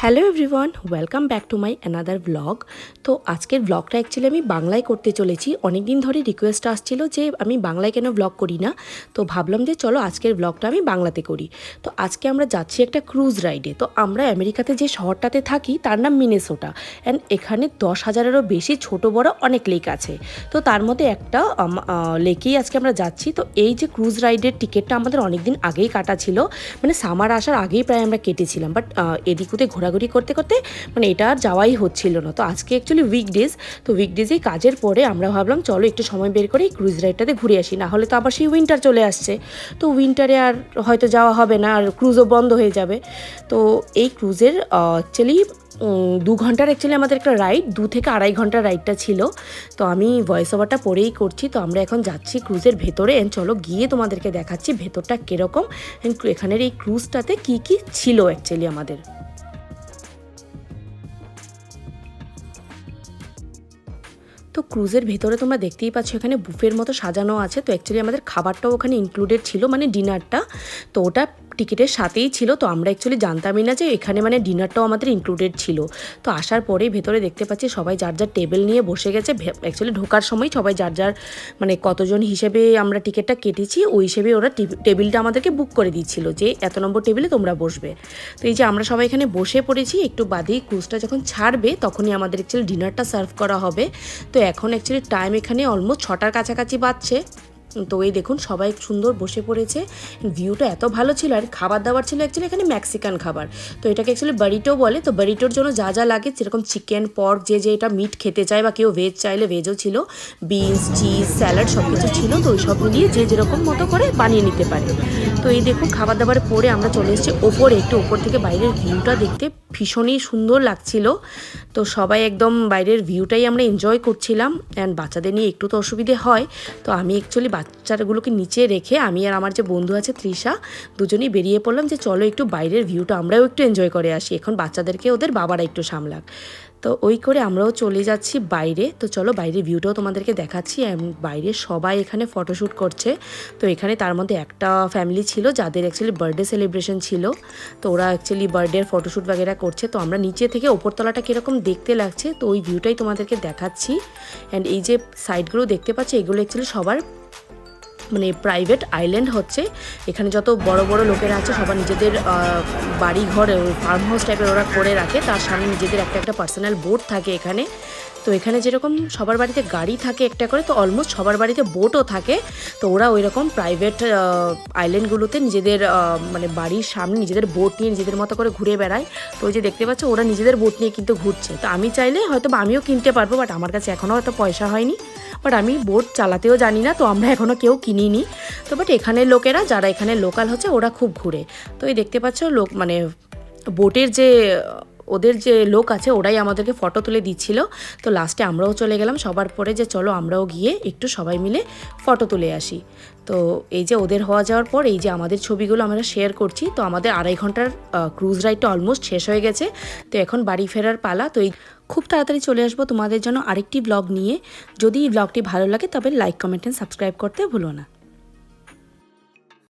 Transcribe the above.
Hello everyone welcome back to my another blog তো আজকের ব্লগটা অ্যাকচুয়ালি আমি বাংলায় করতে চলেছি। অনেক দিন ধরে রিকোয়েস্ট আসছিল যে আমি বাংলায় কেন ব্লগ করি না। তো ভাবলাম যে চলো আজকের ব্লগটা আমি বাংলাতে করি। তো আজকে আমরা যাচ্ছি একটা ক্রুজ রাইডে তো আমরা আমেরিকাতে যে শহরটাতে থাকি, তার নাম মিনেসোটা। অ্যান্ড এখানে দশ হাজারেরও বেশি ছোট, বড় অনেক লেক আছে। তো তার মধ্যে একটা লেকেই আজকে আমরা যাচ্ছি। তো এই যে ক্রুজ রাইডের টিকিটটা আমাদের অনেক দিন আগেই কাটা ছিল। মানে সামার আসার আগেই প্রায় আমরা কেটেছিলাম। বাট এদিক ওদিক ঘোরাঘুরি করতে করতে মানে এটা আর যাওয়াই হচ্ছিল না। তো আজকে অ্যাকচুয়ালি উইকডেজ তো উইকডেজেই কাজের পরে আমরা ভাবলাম, চলো একটু সময় বের করে ক্রুজ রাইডটাতে ঘুরে আসি। না হলে তো আবার সেই উইন্টার চলে আসছে। তো উইন্টারে আর হয়তো যাওয়া হবে না, আর ক্রুজও বন্ধ হয়ে যাবে। তো এই ক্রুজের অ্যাকচুয়ালি দু ঘণ্টার অ্যাকচুয়ালি আমাদের একটা রাইড দু থেকে আড়াই ঘণ্টার রাইডটা ছিল। তো আমি ভয়েস ওভারটা পরেই করছি। তো আমরা এখন যাচ্ছি ক্রুজের ভেতরে। এন্ড চলো গিয়ে তোমাদেরকে দেখাচ্ছি ভেতরটা কীরকম। অ্যান্ড এখানের এই ক্রুজটাতে কী কী ছিল অ্যাকচুয়ালি আমাদের। তো ক্রুজের ভেতরে তোমরা দেখতেই পাচ্ছ, এখানে বুফের মতো সাজানো আছে। তো অ্যাকচুয়ালি আমাদের খাবারটাও ওখানে ইনক্লুডেড ছিল মানে ডিনারটা। তো ওটা টিকিটের সাথেই ছিল, তো আমরা অ্যাকচুয়ালি জানতামই না যে এখানে মানে ডিনারটাও আমাদের ইনক্লুডেড ছিল। তো আসার পরেই ভেতরে দেখতে পাচ্ছি সবাই যার যার টেবিল নিয়ে বসে গেছে অ্যাকচুয়ালি ঢোকার সময় সবাই যার যার মানে কতজন হিসেবে আমরা টিকিটটা কেটেছি, ওই হিসেবে ওরা টেবিলটা আমাদেরকে বুক করে দিচ্ছিল যে এত নম্বর টেবিলে তোমরা বসবে। তো এই যে আমরা সবাই এখানে বসে পড়েছি, একটু বাদেই ক্রুজটা যখন ছাড়বে, তখনই আমাদের অ্যাকচুয়ালি ডিনারটা সার্ভ করা হবে। তো এখন অ্যাকচুয়ালি টাইম এখানে অলমোস্ট ছটার কাছাকাছি বাজছে। তো এই দেখুন, সবাই সুন্দর বসে পড়েছে। ভিউটা এত ভালো ছিল, আর খাবার দাবার ছিল অ্যাকচুয়ালি এখানে মেক্সিকান খাবার। তো এটাকে অ্যাকচুয়ালি বাড়িটো বলে। তো বাড়িটোর জন্য যা যা লাগে, যেরকম চিকেন পর্ক যে যে এটা মিট খেতে চায় বা কেউ ভেজ চাইলে ভেজও ছিল। বিনস চিজ স্যালাড সব কিছু ছিল। তো ওই সব মিলিয়ে যে যেরকম মতো করে বানিয়ে নিতে পারে। তো এই দেখুন খাবার দাবার পরে আমরা চলে এসেছি ওপরে। একটু ওপর থেকে বাইরের ভিউটা দেখতে ভীষণই সুন্দর লাগছিল। তো সবাই একদম বাইরের ভিউটাই আমরা এনজয় করছিলাম অ্যান্ড বাচ্চাদের নিয়ে একটু তো অসুবিধে হয়। তো আমি অ্যাকচুয়ালি বাচ্চাগুলোকে নিচে রেখে আমি আর আমার যে বন্ধু আছে তৃষা, দুজনেই বেরিয়ে পড়লাম যে চলো একটু বাইরের ভিউটা আমরাও একটু এনজয় করে আসি। এখন বাচ্চাদেরকে ওদের বাবারা একটু সামলাক। তো ওই করে আমরাও চলে যাচ্ছি বাইরে। তো চলো বাইরের ভিউটাও তোমাদেরকে দেখাচ্ছি বাইরে সবাই এখানে ফটোশ্যুট করছে। তো এখানে তার মধ্যে একটা ফ্যামিলি ছিল যাদের অ্যাকচুয়ালি বার্থডে সেলিব্রেশন ছিল। তো ওরা অ্যাকচুয়ালি বার্থডের ফটোশ্যুট বাগেরা করছে। তো আমরা নিচে থেকে ওপরতলাটা কীরকম দেখতে লাগছে, তো ওই ভিউটাই তোমাদেরকে দেখাচ্ছি। অ্যান্ড এই যে সাইডগুলো দেখতে পাচ্ছি, এগুলো অ্যাকচুয়ালি সবার মানে প্রাইভেট আইল্যান্ড হচ্ছে। এখানে যত বড় বড় লোকেরা আছে, সবার নিজেদের বাড়ি ঘর ফার্ম হাউস টাইপের ওরা করে রাখে। তার সামনে নিজেদের একটা একটা পার্সোনাল বোট থাকে এখানে। তো এখানে যেরকম সবার বাড়িতে গাড়ি থাকে একটা করে, তো অলমোস্ট সবার বাড়িতে বোটও থাকে। তো ওরা ওই রকম প্রাইভেট আইল্যান্ডগুলোতে নিজেদের মানে বাড়ির সামনে নিজেদের বোট নিয়ে নিজেদের মতো করে ঘুরে বেড়ায়। তো ওই যে দেখতে পাচ্ছ, ওরা নিজেদের বোট নিয়ে কিন্তু ঘুরছে। তো আমি চাইলে হয়তো আমিও কিনতে পারব বাট আমার কাছে এখনও হয়তো পয়সা হয়নি। বাট আমি বোট চালাতেও জানি না, তো আমরা এখনও কেউ কিনিনি তো বাট এখানের লোকেরা, যারা এখানে লোকাল হচ্ছে, ওরা খুব ঘুরে। তো এই দেখতে পাচ্ছ লোক মানে বোটের যে, ওদের যে লোক আছে, ওরাই আমাদেরকে ফটো তুলে দিচ্ছিল। তো লাস্টে আমরাও চলে গেলাম। সবার পরে যে চলো আমরাও গিয়ে একটু সবাই মিলে ফটো তুলে আসি। তো এই যে ওদের হওয়া যাওয়ার পর, এই যে আমাদের ছবিগুলো আমরা শেয়ার করছি, তো আমাদের আড়াই ঘণ্টার ক্রুজ রাইডটা অলমোস্ট শেষ হয়ে গেছে। তো এখন বাড়ি ফেরার পালা। তো এই খুব তাড়াতাড়ি চলে আসব তোমাদের জন্য আরেকটি ব্লগ নিয়ে। যদি এই ব্লগটি ভালো লাগে তবে লাইক কমেন্ট অ্যান্ড সাবস্ক্রাইব করতে ভুলো না।